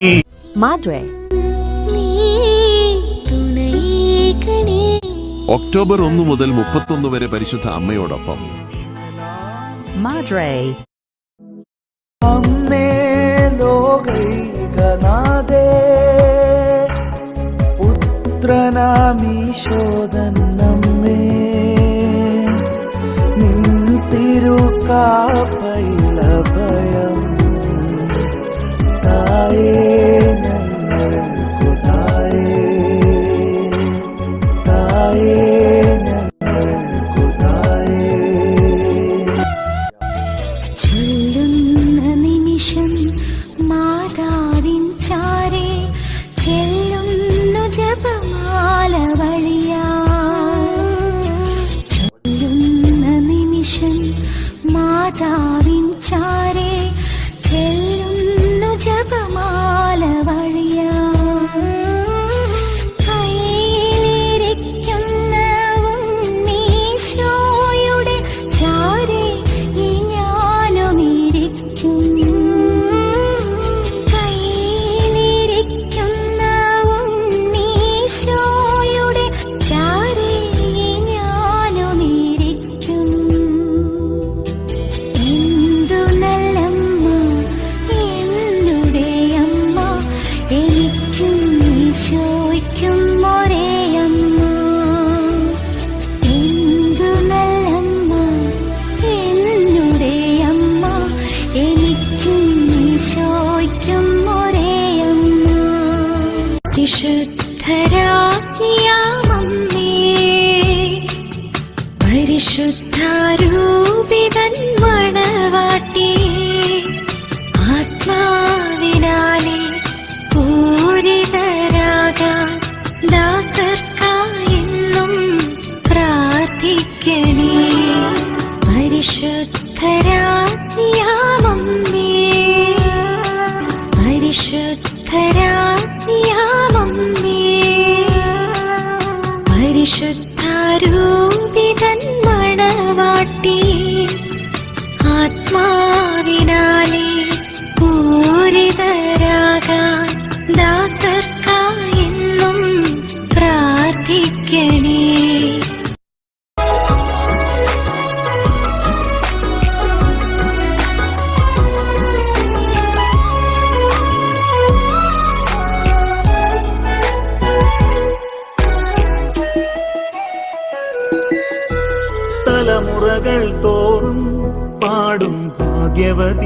Madre. October ഒന്ന് മുതൽ മുപ്പത്തൊന്ന് വരെ പരിശുദ്ധ അമ്മയോടൊപ്പം Madre. അമ്മേ പുത്രനാമീശോദന്നമ്മേ തിരുക്കാപ്പയിലഭയം തായേ దారించారే വിശുദ്ധരാജ്ഞിയാമമ്മേ പരിശുദ്ധാരൂപിതൻ മണവാട്ടി ആത്മാവിനാലെ പൂരിതരാകാൻ ദാസർക്കായെന്നും പ്രാർത്ഥിക്കണേ. പരിശുദ്ധരാജ്ഞിയാമമ്മേ. പരിശുദ്ധരാജ്ഞിയാമമ്മേ പരിശുദ്ധാരൂപിതൻ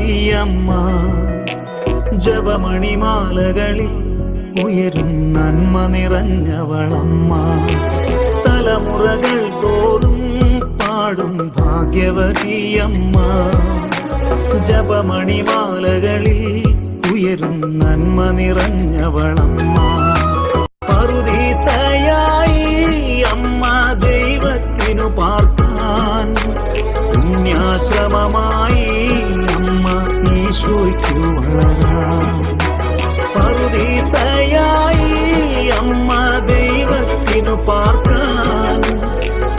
ഭാഗ്യവതിയമ്മ ജപമണിമാലകളിൽ ഉയരും നന്മ നിറഞ്ഞവളമ്മ. തലമുറകൾ തോറും പാടും ഭാഗ്യവതിയമ്മ. ജപമണിമാലകളിൽ ഉയരും നന്മ നിറഞ്ഞവളമ്മ. പറുദീസയായി അമ്മ ദൈവത്തിനു പാർക്കാൻ പുണ്യാശ്രമമായി അമ്മ വളരാൻ പറുദീസയായി അമ്മ ദൈവത്തിനു പാർക്കാൻ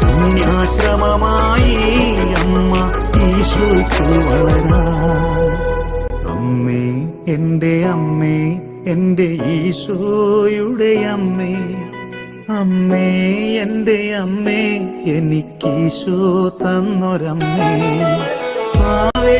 പുണ്യാശ്രമമായി അമ്മ ഈശോയ്ക്ക് വളരാൻ അമ്മേ എന്റെ അമ്മേ എന്റെ ഈശോയുടെ അമ്മേ അമ്മേ എന്റെ അമ്മേ എനിക്കീശോ തന്നൊരമ്മേ. ആവേ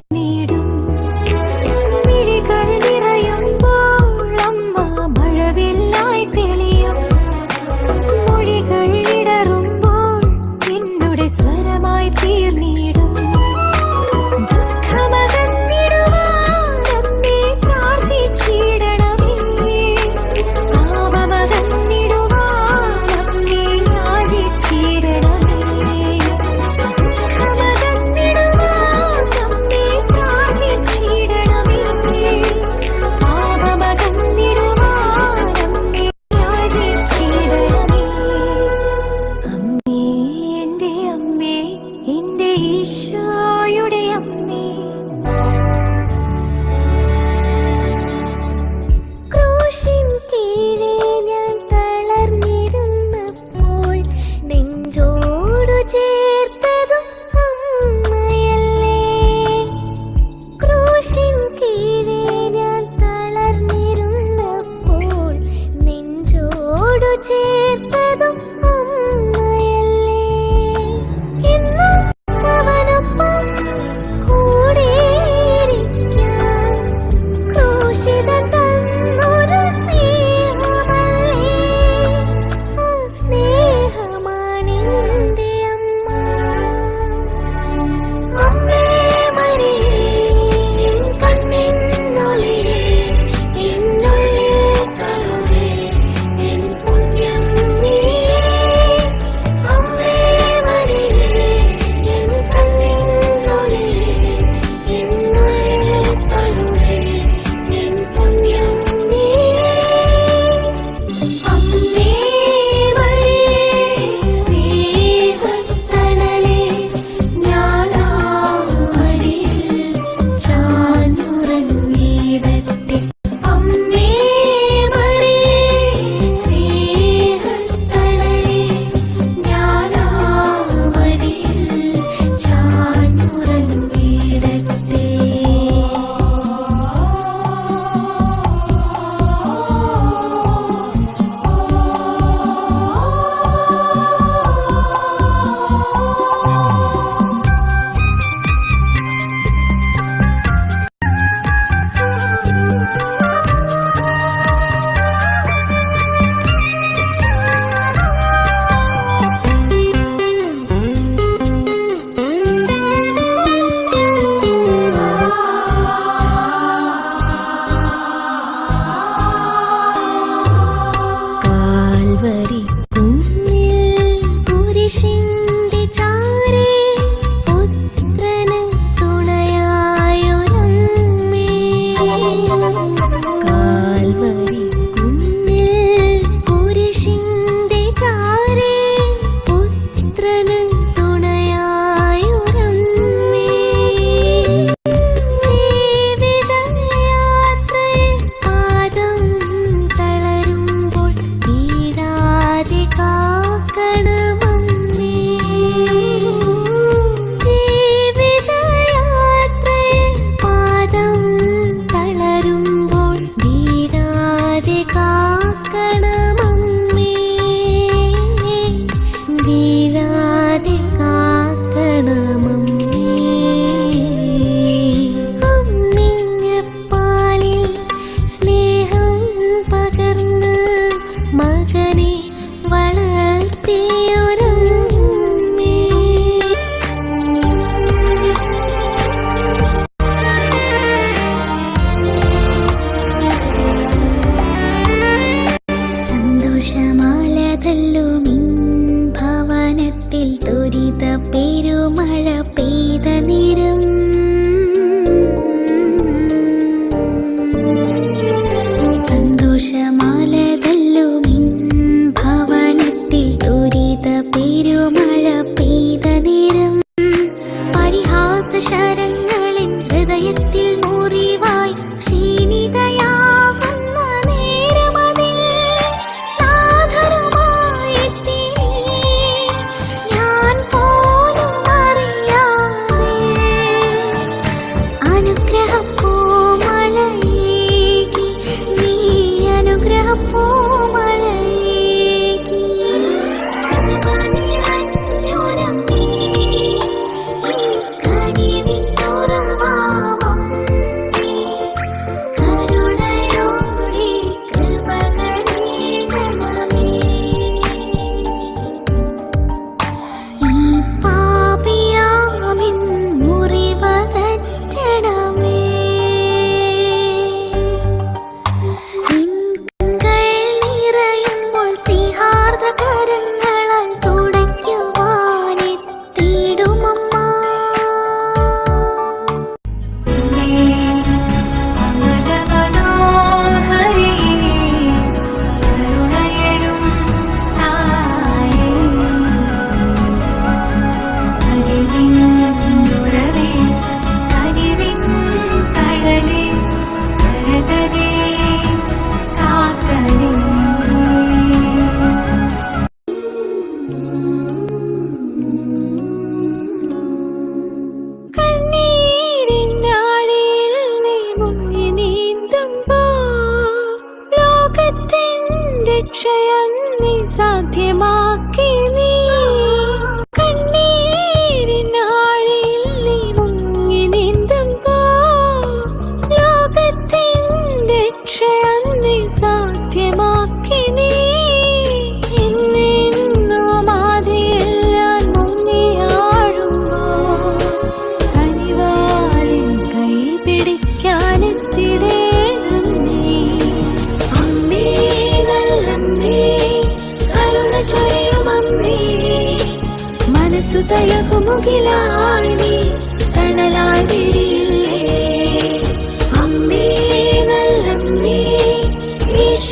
తల్లు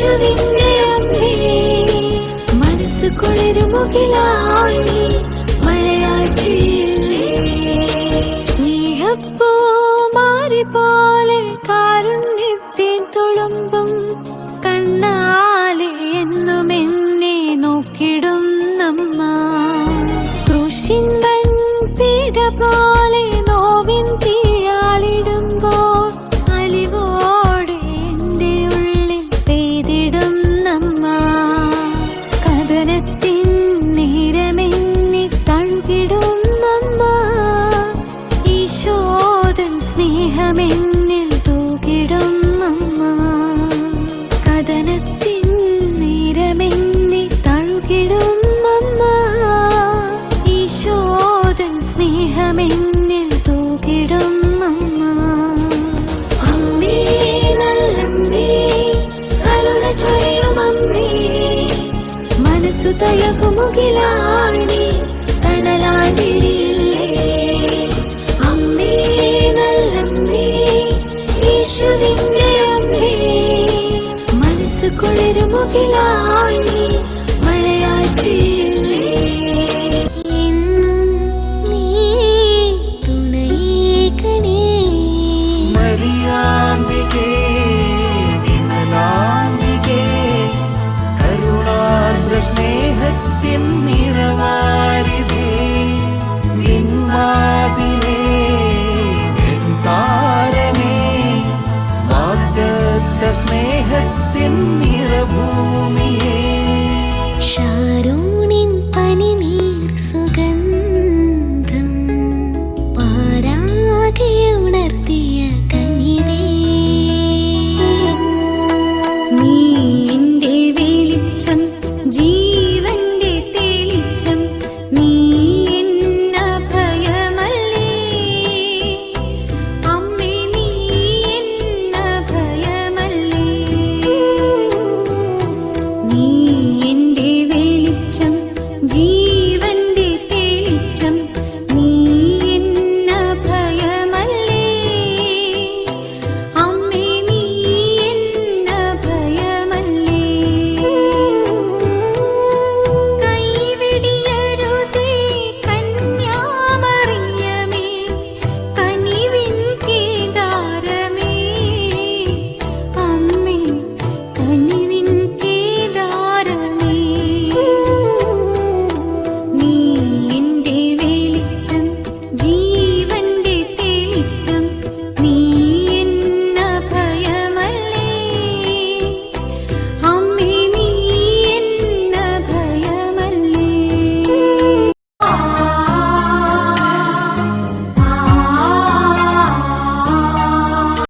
യേശുവിന്റെ അമ്മേ. മനസ്സ് കുളിരുമുകിലാണി മഴയാക്കിയില്ലേ സ്നേഹപ്പോ മാറിപ്പോ హృదయపు ముగిలాడి తనలాంటి